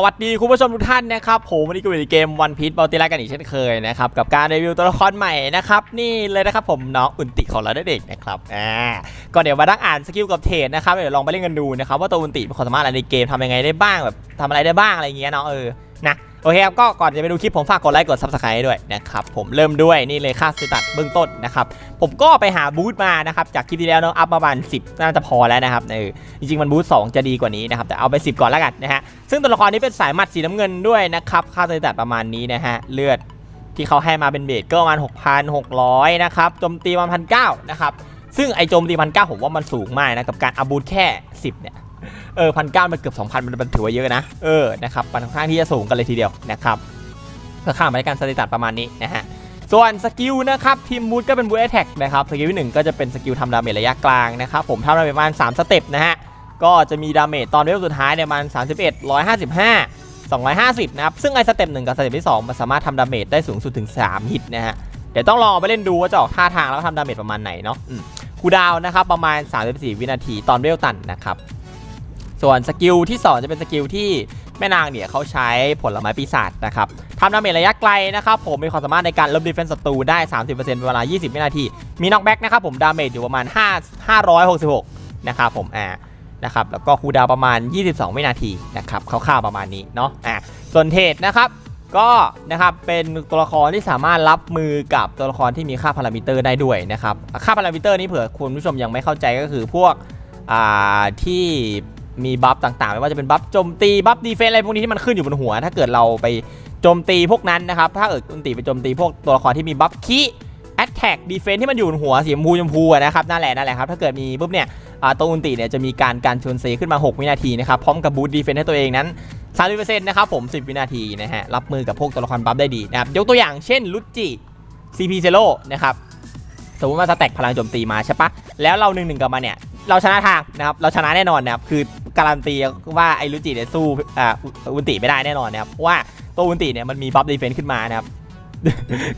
สวัสดีคุณผู้ชมทุกท่านนะครับผมวันนี้ก็อยู่ในเกมวันพีชบอลติล่ากันอีกเช่นเคยนะครับกับการรีวิวตัวละครใหม่นะครับนี่เลยนะครับผมน้องอุนติของเราได้เด็กนะครับอ่าก็เดี๋ยวมาดักอ่านสกิลกับเทรดนะครับเดี๋ยวลองไปเล่นกันดูนะครับว่าตัวอุนติมีความสามารถอะไรในเกมทำยังไงได้บ้างแบบทำอะไรได้บ้างอะไรเงี้ยเนาะเออนะ โอเคครับก็ก่อนจะไปดูคลิปผมฝากกดไลค์กดซับสไครต์ด้วยนะครับผมเริ่มด้วยนี่เลยค่าสตัดเบื้องต้นนะครับผมก็ไปหาบูธมานะครับจากคลิปที่แล้วเนาะอัพประมาณ10 น่าจะพอแล้วนะครับเออจริงๆมันบูธ2จะดีกว่านี้นะครับแต่เอาไป 10 ก่อนแล้วกันนะฮะซึ่งตัวละครนี้เป็นสายมัดสีน้ำเงินด้วยนะครับค่าสตัดประมาณนี้นะฮะเลือดที่เขาให้มาเป็นเบสก็ประมาณ6,600นะครับโจมตีประมาณพันเนะครับซึ่งไอโจมตีพันเผมว่ามันสูงมากนะกับการอาบูทแค่ 10เนี่ย เออพันเมันเกือบ2,000มันมันถือว่าเยอะนะ เออ นะครับมันค่อนข้างที่จะสูงกันเลยทีเดียวนะครับก็ค่ามาในการสตัดประมาณนี้นะฮะ ส่วนสกิลนะครับทีมบูทก็เป็นบูทแอทแทกนะครับ สกิลที่หนึ่งก็จะเป็นสกิลทำดาเมจระยะกลางนะครับ ผมทำดาเมจประมาณ 3 สเต็ปนะฮะ ก็จะมีดาเมจตอนเวลสุดท้ายเนี่ยมัน31 155 250 นะครับ ซึ่งไอ้สเต็ปหนึ่งกับสเต็ปที่2มันสามารถทำดาเมจได้สูงสุดถึง 3 ฮิตนะฮะ เดี๋ยวต้องลองไปเล่นดูว่าจะออกท่าทางแล้วทำดาเมจประมาณไหนเนาะคูดาวนะครับประมาณ 34 วินาทีตอนเวลตันนะครับ ส่วนสกิลที่ 2 จะเป็นสกิลที่แม่นางเนี่ยเขาใช้ผลไม้ปีศาจนะครับทำดาเมจระยะไกลนะครับผมมีความสามารถในการลบดีเฟนส์ศัตรูได้ 30%เป็นเวลา 20วินาที มีน็อกแบ็กนะครับผมดาเมจอยู่ประมาณ 5 566 นะครับผมอ่านะครับแล้วก็คูดาวประมาณ 22 วินาทีนะครับคร่าวๆประมาณนี้เนาะอะส่วนเทรดนะครับก็นะครับเป็นตัวละครที่สามารถรับมือกับตัวละครที่มีค่าพารามิเตอร์ได้ด้วยนะครับค่าพารามิเตอร์นี้เผื่อคุณผู้ชมยังไม่เข้าใจก็คือพวกอ่าที่ มีบัฟต่างๆ ไม่ว่าจะเป็นบัฟโจมตีบัฟดีเฟนส์อะไรพวกนี้ที่มันขึ้นอยู่บนหัว ถ้าเกิดเราไปโจมตีพวกนั้นนะครับถ้าเกิดคุณตีไปโจมตีพวกตัวละครที่มีบัฟคีแอตแทกดีเฟนที่มันอยู่บนหัวสีชมพูชมพูนะครับนั่นแหละนั่นแหละครับถ้าเกิดมีปุ๊บเนี่ยตัวอุนติเนี่ยจะมีการการชนเซขึ้นมา 6 วินาทีนะครับพร้อมกับบูทดีเฟนให้ตัวเองนั้น30%นะครับผม 10 วินาทีนะฮะรับมือกับพวกตัวละครบัฟได้ดีนะครับยกตัวอย่างเช่นลุจิ CP เซโลนะครับสมมติว่าสแต็กพลังโจมตีมาใช่ปะแล้วเราหนึ่งหนึ่งกับมันเนี่ย เราชนะทางนะครับ เราชนะแน่นอนนะครับ คือการันตีว่าไอ้ลุจิเนี่ยสู้อ่าอุนติไม่ได้แน่นอนนะครับเพราะว่าตัวอุนติเนี่ยมันมีบัฟดีเฟนขึ้นมานะครับ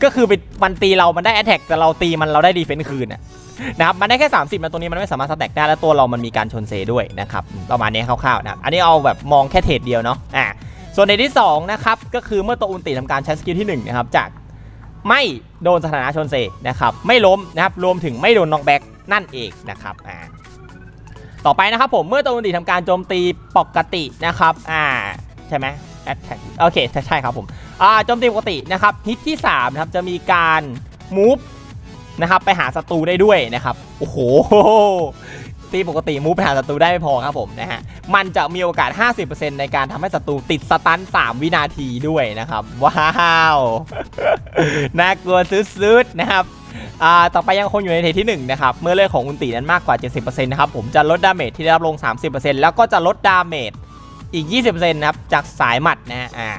ก็คือไปมันตีเรา มันได้แอตแทกแต่เราตีมันเราได้ดีเฟนต์คืนนะครับ มันได้แค่ 30นตัวนี้มันไม่สามารถสแต็กได้แล้วตัวเรามันมีการชนเซด้วยนะครับประมาณนี้คร่าวๆนะครับ อันนี้เอาแบบมองแค่เทรดเดียวเนาะ อ่า ส่วนในที่2นะครับก็คือเมื่อตัวอุนติทำการใช้สกิลที่1นะครับจากไม่โดนสถานะชนเซนะครับไม่ล้มนะครับรวมถึงไม่โดนน็อกแบ็กนั่นเองนะครับอ่า ต่อไปนะครับผมเมื่อตัวอุนติทำการโจมตีปกตินะครับอ่าใช่ไหมแอตแทกโอเคใช่ใช่ครับผมอ่าโจมตีปกตินะครับฮิตที่3นะครับจะมีการมูฟนะครับไปหาศัตรูได้ด้วยนะครับโอ้โหตีปกติมูฟไปหาศัตรูได้ไม่พอครับผมนะฮะมันจะมีโอกาส 50%ในการทำให้ศัตรูติดสตัน 3 วินาทีด้วยนะครับ ว้าว น่ากลัวสุดๆนะครับ อ่าต่อไปยังคงอยู่ในเทที่1นะครับเมื่อเลือดของอุณตินั้นมากกว่า 70%นะครับผมจะลดดาเมจที่ได้รับลง 30%แล้วก็จะลดดาเมจอีก 20%นะครับจากสายหมัดนะฮะอ่า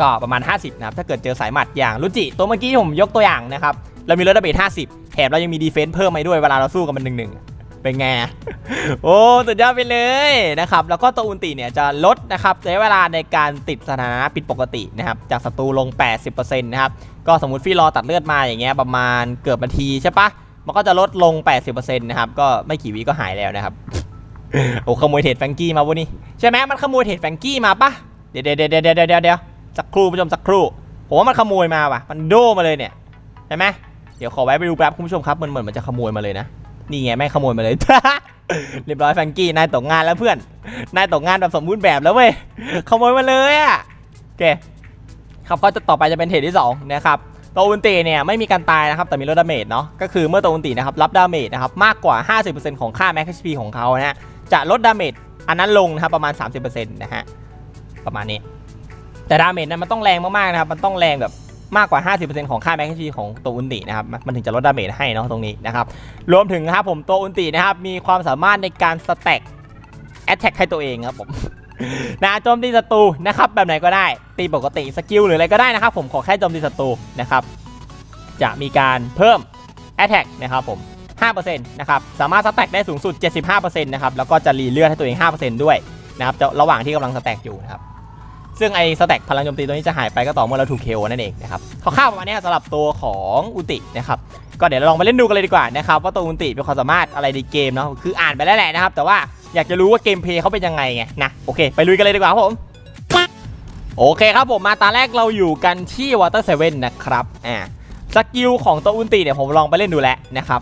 ก็ประมาณ 50นะครับถ้าเกิดเจอสายหมัดอย่างรุจิตัวเมื่อกี้ผมยกตัวอย่างนะครับเรามีลดดาเมจ50 แถมเรายังมีดีเฟนซ์เพิ่มมาด้วยเวลาเราสู้กับมันหนึ่งหนึ่ง เป็นไง โอ้สุดยอดไปเลยนะครับ แล้วก็ตัวอุนติเนี่ยจะลดนะครับระยะเวลาในการติดสถานะผิดปกตินะครับ จากศัตรูลง 80%นะครับ ก็สมมติฟี่รอตัดเลือดมาอย่างเงี้ยประมาณเกือบนาทีใช่ปะมันก็จะลดลง 80%นะครับ ก็ไม่กี่วิก็หายแล้วนะครับ โอ้ขโมยเทรดแฟงกี้มาวะนี่ใช่ไหมมันขโมยเทรดแฟงกี้มาปะเดี๋ยวเดี๋ยวเดี๋ยวเดี๋ยวเดี๋ยวเดี๋ยวสักครู่ผู้ชมสักครู่ ผมว่ามันขโมยมาว่ะ มันโดมาเลยเนี่ย ใช่ไหมเดี๋ยวขอแวะไปดูแป๊บคุณผู้ชมครับ มันเหมือนมันจะขโมยมาเลยนะ นี่ไงแม่ขโมยมาเลย เรียบร้อยแฟรงกี้นายตกงานแล้วเพื่อน นายตกงานแบบสมบูรณ์แบบแล้วเว้ย ขโมยมาเลยอะโอเคครับก็จะต่อไปจะเป็นเทรดที่สองนะครับตัวอุนตีเนี่ยไม่มีการตายนะครับแต่มีลดดาเมจเนาะก็คือเมื่อตัวอุนตีนะครับรับดาเมจนะครับมากกว่า 50%ของค่าแม็กซ์ HP ของเขานะฮะจะลดดาเมจอันนั้นลงนะครับประมาณ 30%นะฮะประมาณนี้แต่ดาเมจนั้นมันต้องแรงมากๆนะครับมันต้องแรงแบบ มากกว่า 50%ของค่าแม็กซ์ของตัวอุนตินะครับมันถึงจะลดดาเมจให้เนาะตรงนี้นะครับรวมถึงครับผมตัวอุนตินะครับมีความสามารถในการสแต็กแอตแทกให้ตัวเองครับผมนะโจมตีศัตรูนะครับแบบไหนก็ได้ตีปกติสกิลหรืออะไรก็ได้นะครับผมขอแค่โจมตีศัตรูนะครับจะมีการเพิ่ม Attack นะครับผม5%นะครับสามารถสแต็กได้สูงสุด 75%นะครับแล้วก็จะรีเลือดให้ตัวเอง 5%ด้วยนะครับจะระหว่างที่กำลังสแต็กอยู่นะครับ ซึ่งไอ้สแต็กพลังโจมตีตัวนี้จะหายไปก็ต่อเมื่อเราถูกเคโอนั่นเองนะครับคร่าวๆประมาณนี้สำหรับตัวของอุตินะครับก็เดี๋ยวเราลองไปเล่นดูกันเลยดีกว่านะครับว่าตัวอุติเป็นความสามารถอะไรในเกมเนาะคืออ่านไปแล้วแหละนะครับ แต่ว่าอยากจะรู้ว่าเกมเพลย์เขาเป็นยังไงไงนะโอเคไปลุยกันเลยดีกว่าผมโอเคครับผมมาตาแรกเราอยู่กันที่ Water 7นนะครับอ่าสกิลของตัวอุนตีเนี่ยผมลองไปเล่นดูแล้วนะครับ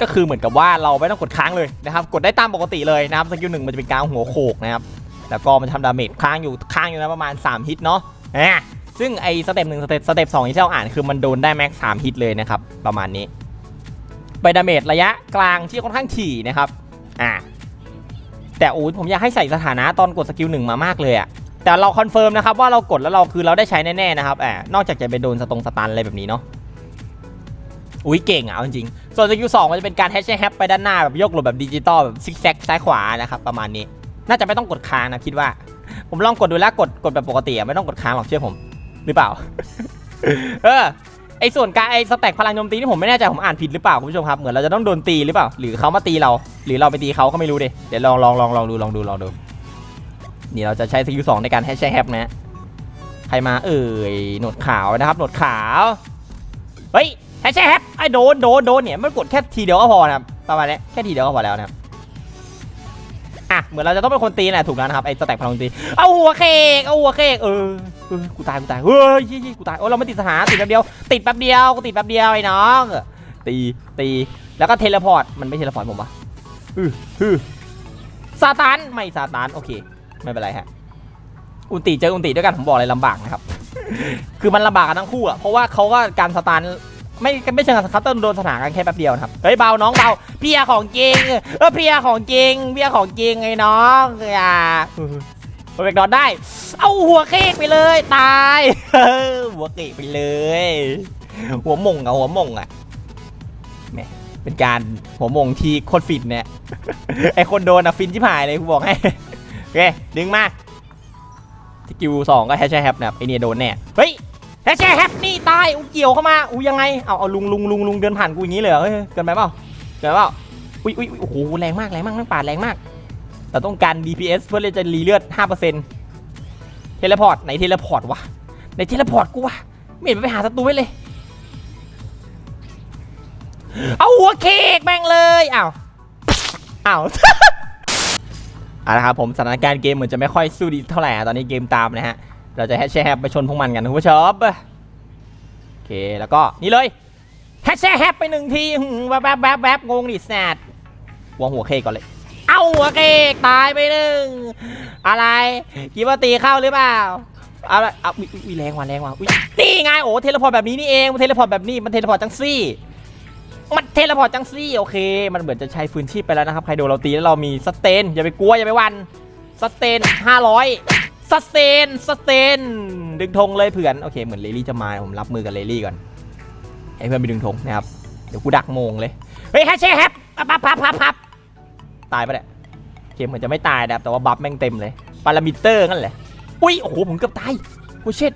ก็คือเหมือนกับว่าเราไม่ต้องกดค้างเลยนะครับกดได้ตามปกติเลยนะครับสกิลหนึ่งมันจะเป็นการหัวโขกนะครับ แล้วก็มันทำดาเมจค้างอยู่ค้างอยู่นะประมาณ 3 ฮิตเนาะอ่าซึ่งไอ้สเต็ปหนึ่งสเต็ปสเต็ปสองที่เราอ่านคือมันโดนได้แม็กสามฮิตเลยนะครับประมาณนี้ ไปดาเมจระยะกลางที่ค่อนข้างถี่นะครับอ่าแต่อ้ยผมอยากให้ใส่สถานะตอนกดสกิลหนึ่งมามากเลยอะแต่เราคอนเฟิร์มนะครับว่าเรากดแล้วเราคือเราได้ใช้แน่ๆนะครับแอบนอกจากจะไปโดนสตรงสตันอะไรแบบนี้เนาะอุ้ยเก่งอะจริงส่วนสกิลสองมันจะเป็นการแฮชแฮปไปด้านหน้าแบบยกหลบแบบดิจิตอลแบบซิกแซกซ้ายขวานะครับประมาณนี้ น่าจะไม่ต้องกดค้างนะคิดว่า ผมลองกดดูแล้วกดกดแบบปกติอะไม่ต้องกดค้างหรอกเชื่อผม หรือเปล่า เออไอส่วนการไอสแต็กพลังโจมตีนี่ผมไม่แน่ใจผมอ่านผิดหรือเปล่าคุณผู้ชมครับเหมือนเราจะต้องโดนตีหรือเปล่า หรือเขามาตีเรา หรือเราไปตีเขาก็ไม่รู้ดิเดี๋ยวลองลองลองลองดูลองดูลองดูนี่เราจะใช้สกิลสองในการให้ใช้แฮปนะฮะใครมาเอ่ยหนวดขาวนะครับหนวดขาวเฮ้ยให้ใช้แฮปไอโดนโดนโดนเนี่ยมันกดแค่ทีเดียวก็พอนะครับประมาณนี้แค่ทีเดียวก็พอแล้วนะครับะเหมือนเราจะต้องเป็นคนตีแหละถูกแล้วนะครับไอ้สแต็กพลังตีเอาหัวเคกเอาหัวเคกเออเออกูตายกูตายเฮ้ยยี่กูตายโอ้เราไม่ติดสถาติดแป๊บเดียวติดแป๊บเดียวกูติดแป๊บเดียวไอ้น้องตีตีแล้วก็เทเลพอร์ตมันไม่เทเลพอร์ตผมวะฮึฮึซาตานไม่ซาตานโอเคไม่เป็นไรฮะอุนติเจออุนติด้วยกันผมบอกเลยลำบากนะครับ คือมันลำบากกันทั้งคู่อะเพราะว่าเขาก็การสตาร์ ไม่ไม่เชิงคัตเตอร์โดนสถานกันแค่แป๊บเดียวนะครับเฮ้ยเบาน้องเบาเพียของจริงเออเพียของจริงเพียของจริงไอ้น้องอย่าเบรกดอนได้ เอาหัวเค้กไปเลยตายหัวเค้กไปเลย หัวมงอะหัวมงอะแหมเป็นการหัวมงที่โคตรฟินเนี่ยไอคนโดนอะฟินที่ผายเลยกูบอกให้โอเคดึงมาสกิลสองก็แฮชแฮปนะครับไอเนี่ยโดนแน่เฮ้ย แฮชแฮปนี่ตายอูเกี่ยวเข้ามาอูยังไงเอาเอาลุงลุงลุงลุงเดินผ่านกูอย่างนี้เลยเหรอเฮ้ยเกินไปเปล่าเกินไปเปล่าอุ้ยอุ้ยโอ้โหแรงมากแรงมากนั่งป่าดแรงมากเราต้องการ DPS เพื่อที่จะรีเลือด5%เทเลพอร์ตไหนเทเลพอร์ตวะไหนเทเลพอร์ตกูวะไม่เห็นไปหาศัตรูไว้เลย เอาหัวเค้กแม่งเลยอ้าวอ้าวเอาละครับผมสถานการณ์เกมเหมือนจะไม่ค่อยสู้ดีเท่าไหร่ตอนนี้เกมตามนะฮะ เราจะแฮชแฮปไปชนพวกมันกันคุณผู้ชมโอเคแล้วก็นี่เลยแฮชแฮปไปหนึ่งทีแวบแวบแวบแวบงงดิแซดวางหัวเคก่อนเลย เอาหัวเคกตายไปหนึ่งอะไรคิดว่าตีเข้าหรือเปล่าเอาละเอาอุ๊ยแรงว่ะแรงว่ะอุ๊ยนี่ไงโอ้เทเลพอร์ตแบบนี้นี่เองมันเทเลพอร์ตแบบนี้มันเทเลพอร์ตจังซี่มันเทเลพอร์ตจังซี่โอเค มันเหมือนจะใช้ฟื้นชีพไปแล้วนะครับใครโดนเราตีแล้วเรามีสเตนอย่าไปกลัวอย่าไปวันสเตน500 สเตนสเตนดึงธงเลยเผื่อนโอเคเหมือนเลลี่จะมาผมรับมือกับเลลี่ก่อนให้เพื่อนไปดึงธงนะครับเดี๋ยวกูดักโมงเลยเฮ้ยแฮชแท็กแฮปปั๊บปั๊บปับปับตายปะเนี่ยโอเคเหมือนจะไม่ตายนะครับแต่ว่าบัฟแม่งเต็มเลยปารามิเตอร์นั่นแหละอุ้ยโอ้โหผมเกือบตายโอ้เช็ด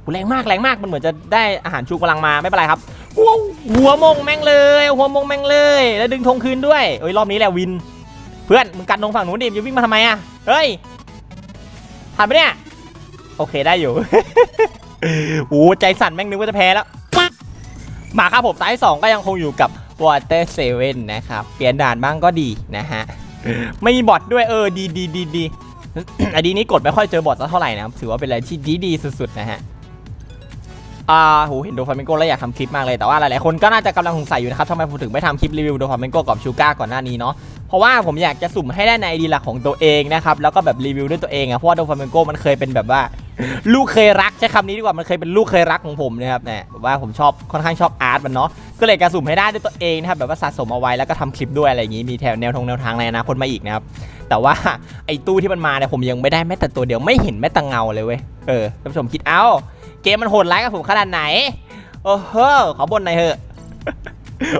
โหแรงมากแรงมากมันเหมือนจะได้อาหารชูกำลังมาไม่เป็นไรครับหัวมงแม่งเลย หัวมงแม่งเลย แล้วดึงธงคืนด้วยเอ้ยรอบนี้แหละวิน เพื่อนมึงกันตรงฝั่งนู้นดิมจะวิ่งมาทำไมอะเฮ้ย ทันปะเนี่ย โอเคได้อยู่ โอ้ใจสั่นแม่งนึกว่าจะแพ้แล้ว มาครับผมสายสองก็ยังคงอยู่กับ Water 7นะครับ เปลี่ยนด่านบ้างก็ดีนะฮะ ไม่มีบอทด้วยเออดีดีดีดีอันนี้นี้กดไม่ค่อยเจอบอทสักเท่าไหร่นะครับถือว่าเป็นอะไรที่ดีดีสุดๆนะฮะ อ่าโหเห็นโดฟาเมนโกแล้วอยากทำคลิปมากเลยแต่ว่าหลายๆคนก็น่าจะกำลังสงสัยอยู่นะครับทำไมผมถึงไม่ทำคลิปรีวิวโดฟาเมนโกกับชูก้าก่อนหน้านี้เนาะเพราะว่าผมอยากจะสุ่มให้ได้ในไอดีหลักของตัวเองนะครับแล้วก็แบบรีวิวด้วยตัวเองอะเพราะว่าโดฟาเมนโกมันเคยเป็นแบบว่า ลูกเคยรักใช้คำนี้ดีกว่ามันเคยเป็นลูกเคยรักของผมนะครับเนี่ยแบบว่าผมชอบค่อนข้างชอบอาร์ตมันเนาะก็เลยการสุ่มให้ได้ด้วยตัวเองนะครับแบบว่าสะสมเอาไว้แล้วก็ทำคลิปด้วยอะไรอย่างนี้มีแถวแนวทงแนวทางในอนาคตมาอีกนะครับแต่ว่าไอ้ตู้ที่มันมาเนี่ยผมยังไม่ได้แม้แต่ตัวเดียวไม่เห็นแม้แต่เงาเลยเว้ยเออท่านผู้ชมคิดเอา เกมมันโหดร้ายกับผมขนาดไหน โอ้โหขอบนหน่อยเถอะ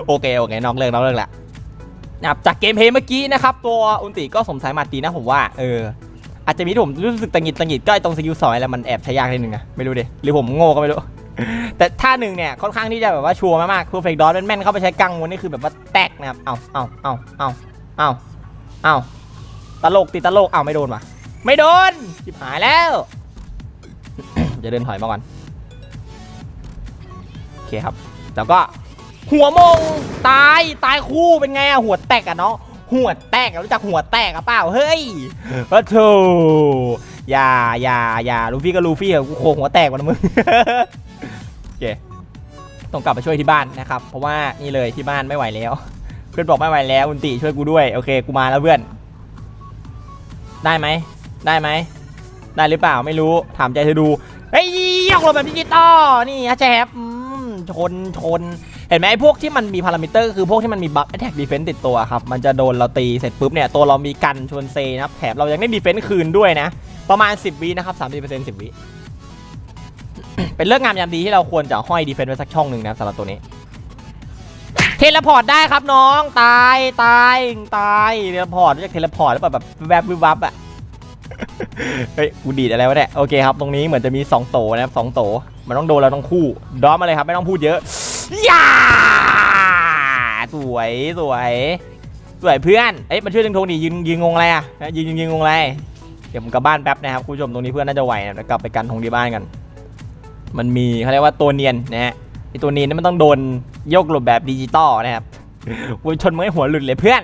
โอเคโอเคนอกเรื่องนอกเรื่องละนะครับจากเกมเพลย์เมื่อกี้นะครับ ตัวอุนติก็สมสายมาตีนะผมว่า เออ อาจจะมีที่ผมรู้สึกตังหงิดตังหงิดก็ไอ้ตรงสกิลสอยแล้วมันแอบใช้ยากนิดนึงนะไม่รู้ดิหรือผมโง่ก็ไม่รู้ แต่ท่าหนึ่งเนี่ยค่อนข้างที่จะแบบว่าชัวร์มากๆคือเฟกดอสแม่นๆเข้าไปใช้กังวนนี่คือแบบว่าแตกนะครับเอาเอาเอาเอาเอาเอาตลกติดตลกเอาไม่โดนว่ะไม่โดนจิบหายแล้ว จะเดินถอยมาก่อน โอเคครับ แล้วก็หัวมงตายตายคู่เป็นไงอะหัวแตกอะเนาะหัวแตกรู้จักหัวแตกอะเปล่าเฮ้ยโอ้โถอย่าอย่าอย่าลูฟี่ก็ลูฟี่อะกูโคงหัวแตกกว่านะมึงโอเคต้องกลับไปช่วยที่บ้านนะครับเพราะว่านี่เลยที่บ้านไม่ไหวแล้ว เพื่อนบอกไม่ไหวแล้วอุนติช่วยกูด้วยโอเคกูมาแล้วเพื่อน ได้ไหมได้ไหมได้หรือเปล่าไม่รู้ถามใจเธอดู เฮ้ยยกลงแบบดิจิตอลนี่อาแจบชนชน เห็นไหมไอ้พวกที่มันมีพารามิเตอร์คือพวกที่มันมีบัฟแอ t แทกดีเฟนต์ติดตัวครับ มันจะโดนเราตีเสร็จปุ๊บเนี่ย ตัวเรามีกันชวนเซนะครับแถมเรายังได้ดีเฟนต์คืนด้วยนะ ประมาณ 10วินะครับ30% 10วิเป็นเรื่องงามยามดีที่เราควรจะห้อยดีเฟนต์ไว้สักช่องหนึ่งนะสำหรับตัวนี้เทเลพอร์ตได้ครับน้องตายตายตายเทเลพอร์ตรู้จักเทเลพอร์ตหรือเปล่าแบบแวบวิบวับอะ เฮ้ยกูดีดอะไรวะเนี่ย โอเคครับ ตรงนี้เหมือนจะมีสองโตนะครับสองโต มันต้องโดนเราต้องคู่ ดอมมาเลยครับ ไม่ต้องพูดเยอะย่าสวยสวยสวยเพื่อน เอ้ยมาช่วยดึงธงดิยืนยืนงงอะไรอะยืนยืนยืนงงอะไร เดี๋ยวผมกลับบ้านแป๊บนะครับคุณผู้ชมตรงนี้เพื่อนน่าจะไหวนะกลับไปกันธงที่บ้านกัน มันมีเขาเรียกว่าตัวเนียนนะฮะไอตัวเนียนนี่มันต้องโดนโยกหลบแบบดิจิตอลนะครับกูชนมึงให้หัวหลุดเลยเพื่อน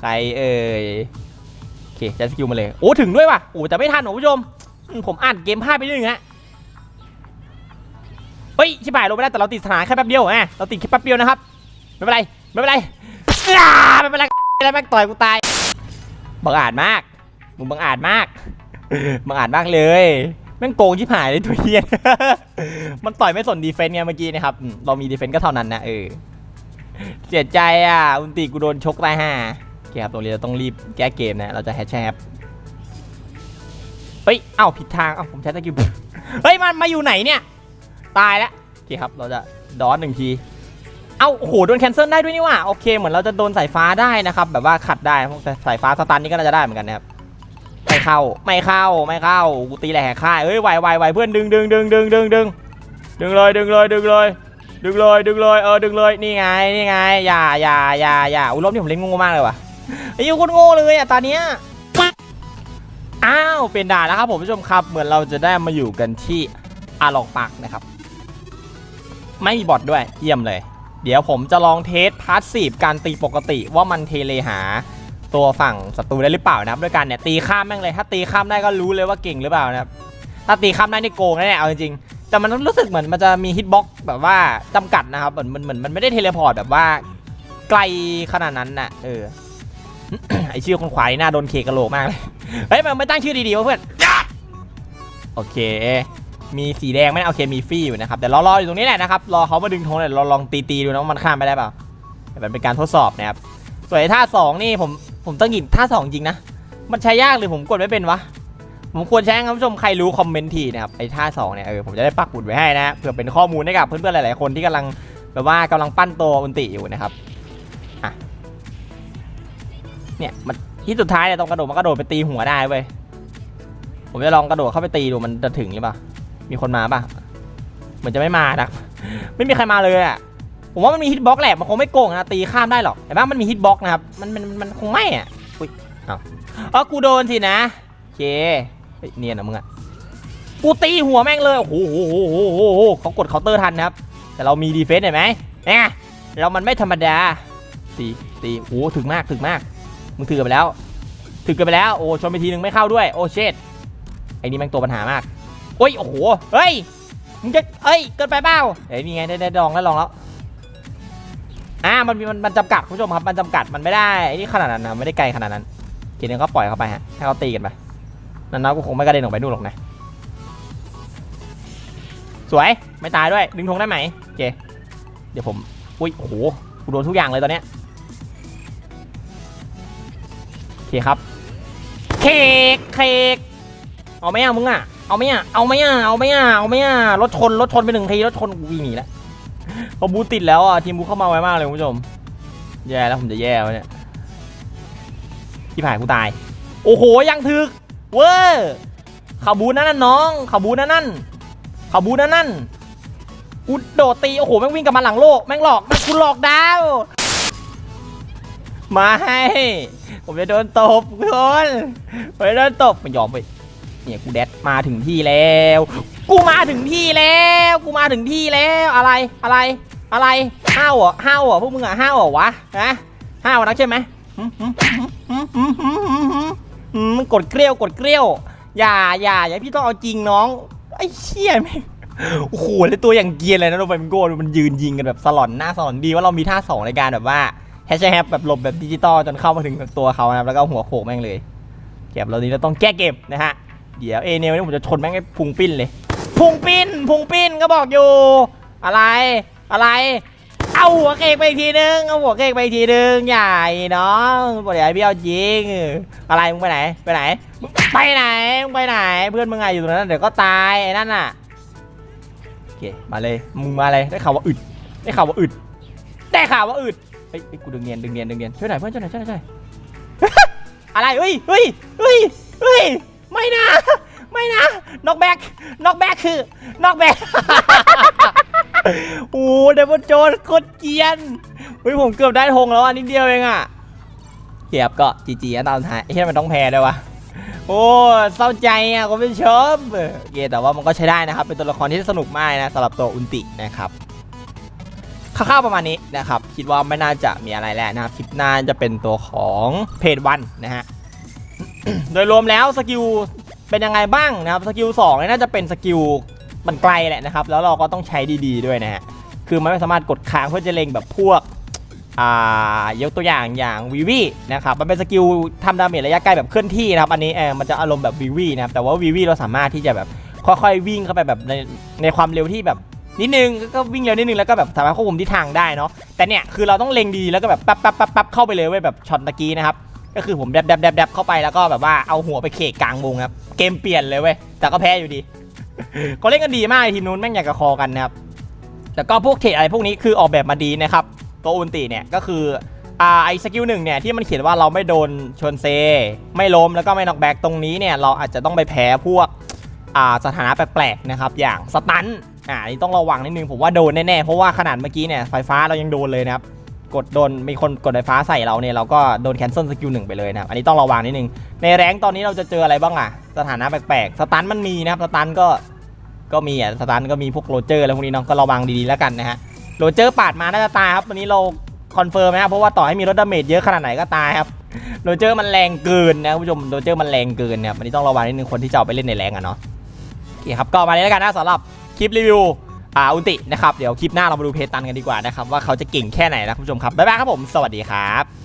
ใครเอ่ย เคจะสกิลมาเลย โอ้ถึงด้วยว่ะโอ้แต่ไม่ทันคุณผู้ชม ผมอ่านเกมพลาดไปนิดนึงฮะเฮ้ยชิบหายลงไม่ได้แต่เราติดสถานแค่แป๊บเดียวอะเราติดแค่แป๊บเดียวนะครับไม่เป็นไรไม่เป็นไรอ่าไม่เป็นไรแล้วแม่งต่อยกูตายบังอาจมากมึงบังอาจมากบังอาจมากเลยแม่งโกงชิบหายเลยตัวเฮียมันต่อยไม่สนดีเฟนต์ไงเมื่อกี้นะครับเรามีดีเฟนต์ก็เท่านั้นนะเออเสียใจอะอุนตีกูโดนชกตายห่า คครับตรงนี้เราต้องรีบแก้เกมนะเราจะแฮชแท็บเฮ้ยเอ้าผิดทางเอ้าผมใช้ตะกี้เฮ้ยมันมาอยู่ไหนเนี่ยตายแล้วโอเคครับเราจะดอนหนึ่งทีเอ้าโอ้โหโดนแคนเซิลได้ด้วยนี่ว่าโอเคเหมือนเราจะโดนสายฟ้าได้นะครับแบบว่าขัดได้พวกสายฟ้าสตันนี่ก็น่าจะได้เหมือนกันนะครับไม่เข้าไม่เข้าไม่เข้ากูตีแหลกค่ายเฮ้ยไวไวไวเพื่อนดึงดึงดึงดึงดึงดึงดึงเลยดึงเลยดึงเลยดึงเลยดึงเลยเออดึงเลยนี่ไงนี่ไงอย่าอย่าอย่าอย่าอุ้ยรอบนี้ผมเล่นงงมากเลยว่ะ ไอ้ยูคนโง่เลยอะตอนเนี้ยอ้าวเป็นด่านแล้วครับผมผู้ชมครับ เหมือนเราจะได้มาอยู่กันที่อาลองปักนะครับ ไม่มีบอทด้วยเยี่ยมเลย เดี๋ยวผมจะลองเทสพาสซีฟการตีปกติว่ามันเทเลหาตัวฝั่งศัตรูได้หรือเปล่านะครับด้วยการเนี่ยตีข้ามแม่งเลย ถ้าตีข้ามได้ก็รู้เลยว่าเก่งหรือเปล่านะครับถ้าตีข้ามได้นี่โกงแน่เอาจริงๆแต่มันรู้สึกเหมือนมันจะมีฮิตบ็อกแบบว่าจำกัดนะครับเหมือนมันเหมือนมันไม่ได้เทเลพอร์ตแบบว่าไกลขนาดนั้นน่ะเออ ไอชื่อคนขวายหน้าโดนเคกระโหลกมากเลยเฮ้ยมันไม่ตั้งชื่อดีๆวะเพื่อนโอเค มีสีแดงไหมโอเคมีฟรีอยู่นะครับแต่รอรออยู่ตรงนี้แหละนะครับรอเขามาดึงธงเลยเราลองตีตีๆดูนะว่ามันข้ามไปได้เปล่าแต่มันเป็นการทดสอบนะครับส่วนท่าสองนี่ผมผมต้องหยิบท่าสองจริงนะมันใช้ยากหรือผมกดไม่เป็นวะผมควรใช้ครับผู้ชมใครรู้คอมเมนต์ทีนะครับไอ้ท่าสองเนี่ยเออผมจะได้ปักบุดไว้ให้นะเพื่อเป็นข้อมูลให้กับเพื่อนๆหลายๆคนที่กำลังแบบว่ากำลังปั้นตัวอุนติอยู่นะครับ เนี่ยมันที่สุดท้ายเนี่ยตรงกระโดดมันกระโดดไปตีหัวได้เว้ยผมจะลองกระโดดเข้าไปตีดูมันจะถึงหรือเปล่ามีคนมาป่ะเหมือนจะไม่มานะไม่มีใครมาเลยอะผมว่ามันมีฮิตบ็อกแหละมันคงไม่โกงนะตีข้ามได้หรอกแต่ว่ามันมีฮิตบ็อกนะครับมันมันมันคงไม่อะอุ้ยเอาเออกูโดนสินะเคเนียนนะมึงอะกูตีหัวแม่งเลยโอ้โหโอ้โหโอ้โหโอ้โหเขากดเคาน์เตอร์ทันนะครับ แต่เรามีดีเฟนส์เห็นไหมเนี่ยเรามันไม่ธรรมดาตีตีโอ้ถึงมากถึงมาก มึงถือกันไปแล้ว ถือกันไปแล้ว โอ้ชนไปทีนึงไม่เข้าด้วย โอ้เชดไอ้นี่แม่งตัวปัญหามาก โอ้ย โอ้โห เฮ้ย มึงจะ เอ้ย เกินไปเปล่าเฮ้ยนี่ไงได้ได้ลองแล้วลองแล้ว อ่า มันมีมันมันจำกัดคุณผู้ชมครับ มันจำกัด มันไม่ได้ ไอ้นี่ขนาดนั้นนะไม่ได้ไกลขนาดนั้น ทีนึงก็ปล่อยเขาไปฮะ ให้เขาตีกันไปนั่นนะกูคงไม่กระเด็นออกไปนู่นหรอกนะ สวย ไม่ตายด้วย ดึงธงได้ไหมโอเคเดี๋ยวผม อุ้ย โอ้โห กูโดนทุกอย่างเลยตอนเนี้ย เคครับเคกเคกเอาไหมอะมึงอะเอาไหมอะเอาไหมอะเอาไหมอะเอาไหมอะรถชนรถชนไปหนึ่งทีรถชนกูวิ่งหนีแล้วพอบูติดแล้วอะทีมบูเข้ามาไวมากเลยคุณผู้ชม แย่แล้วผมจะแย่แล้วเนี่ยที่ผ่านกูตาย โอ้โหยังถึกเวอร์ขาบูนั่นน่ะน้องขาบูนั่นนั่นขาบูนั่นนั่นกูโดดตีโอ้โหแม่งวิ่งกลับมาหลังโลกแม่งหลอกแม่งคุหลอกดาว มาให้ผมจะโดนตบทุกคนผมจะโดนตบไม่ยอมไปเนี่ยกูแดดมาถึงที่แล้ว กูมาถึงที่แล้ว กูมาถึงที่แล้วอะไรอะไรอะไรห้าวเหรอห้าวเหรพวกมึงอะห้าวเหรวะนะห้าวนักใช่ไหมมันกดเกลียวกดเกลียวอย่าอย่าอย่าพี่ต้องเอาจริงน้องไอ้เชี่ยแม่โอ้โหแล้วตัวอย่างเกียร์เลยนะโดนไฟมันโก้มันยืนยิงกันแบบสลอนหน้าสลอนดีว่าเรามีท่าสองในการแบบว่า แฮชแท็กแบบหลบแบบดิจิตอลจนเข้ามาถึงตัวเขานะครับแล้วก็หัวโขกแม่งเลยเก็บเรานี้เราต้องแก้เก็บนะฮะเดี๋ยวเอเนลนี่ผมจะชนแม่งให้พุงปิ้นเลยพุงปิ้นพุงปิ้นก็บอกอยู่ อะไรอะไรเอาหัวเค้กไปอีกทีนึงเอาหัวเค้กไปอีกทีนึงใหญ่น้องบอกเดี๋ยวให้พี่เอาจริงอะไรมึงไปไหนไปไหนไปไหนมึงไปไหน เพื่อนมึงไงอยู่ตรงนั้นเดี๋ยวก็ตายไอ้นั่นน่ะโอเคมาเลยมึงมาเลยได้ข่าวว่าอึดได้ข่าวว่าอึดได้ข่าวว่าอึด เฮ้ยเฮ้ยกูดึงเนียนดึงเนียนดึงเนียนช่วยหน่อยเพื่อนช่วยหน่อยช่วยหน่อยช่วยหน่อย อะไรเฮ้ยเฮ้ยเฮ้ยเฮ้ยไม่นะไม่นะน็อกแบ็กน็อกแบ็กคือนอกแบ็ก โอ้เดบโจนโคตรเกรียนเฮ้ยผมเกือบได้ธงแล้วอันนิดเดียวเองอะเกียบก็จีจีตามท้ายไอ้เหี้ยมันต้องแพ้ด้วยวะโอ้เศร้าใจอะคุณผู้ชมโอเคแต่ว่ามันก็ใช้ได้นะครับ เป็นตัวละครที่สนุกมากนะสำหรับตัวอุนตินะครับ คร่าวๆประมาณนี้นะครับคิดว่าไม่น่าจะมีอะไรแล้วนะครับคลิปหน้าจะเป็นตัวของเพจวันนะฮะโดยรวมแล้วสกิลเป็นยังไงบ้างนะครับสกิล2เนี่น่าจะเป็นสกิลมันไกลแหละนะครับแล้วเราก็ต้องใช้ดีๆด้วยนะฮะคือมันไม่สามารถกดค้างเพื่อจะเล็งแบบพวกอ่ายกตัวอย่างอย่างวีวีนะครับมันเป็นสกิลทำดาเมจระยะไกลแบบเคลื่อนที่นะครับอันนี้เออมันจะอารมณ์แบบวีวีนะครับแต่ว่าวีวีเราสามารถที่จะแบบค่อยๆวิ่งเข้าไปแบบในในความเร็วที่แบบ นิดนึงก็วิ่งเร็วนิดนึงแล้วก็แบบสามารถควบคุมทิศทางได้เนาะแต่เนี่ยคือเราต้องเล็งดีแล้วก็แบบปั๊บปั๊บปั๊บปั๊บเข้าไปเลยเว้ยแบบช็อตตะกี้นะครับก็คือผมแดบแดบแดบแดบเข้าไปแล้วก็แบบว่าเอาหัวไปเขกกลางวงครับเกมเปลี่ยนเลยเว้ยแต่ก็แพ้อยู่ดีก็เล่นกันดีมากทีมนู้นแม่งอยากกระคอกันนะครับแล้วก็พวกเทรดอะไรพวกนี้คือออกแบบมาดีนะครับตัวอุนติเนี่ยก็คืออ่าไอสกิลหนึ่งเนี่ยที่มันเขียนว่าเราไม่โดนชนเซ ไม่ล้มแล้วก็ไม่น็อกแบ็กตรงนี้เนี่ยเราอาจจะต้องไปแพ้พวกอ่าสถานะแปลกๆนะครับอย่างสตัน อ่าอันนี่ต้องระวังนิดนึงผมว่าโดนแน่ๆเพราะว่าขนาดเมื่อกี้เนี่ยไฟฟ้าเรายังโดนเลยนะครับกดโดนมีคนกดไฟฟ้าใส่เราเนี่ยเราก็โดนแคนเซิลสกิลหนึ่งไปเลยนะครับอันนี้ต้องระวังนิดนึงในแรงตอนนี้เราจะเจออะไรบ้างอะสถานะแปลกๆสตันมันมีนะครับสตันก็ก็มีอะสตันก็มีพวกโรเจอร์อะไรพวกนี้เนาะก็ระวังดีๆแล้วกันนะฮะโรเจอร์ปาดมาน่าจะตายครับวันนี้เราคอนเฟิร์มนะครับเพราะว่าต่อให้มีรถดาเมจเยอะขนาดไหนก็ตายครับโรเจอร์มันแรงเกินนะคุณผู้ชมโรเจอร์มันแรงเกินนะครับอันนี้ต้องระวังนิดนึงคนที่จะเอาไปเล่นในแรงอะเนาะโอเคครับก็มาเลยแล้วกันนะสำหรับ คลิปรีวิวอ่าอุนตินะครับ เดี๋ยวคลิปหน้าเรามาดูเพจตันกันดีกว่านะครับ ว่าเขาจะเก่งแค่ไหนนะคุณผู้ชมครับ บ๊ายบายครับผม สวัสดีครับ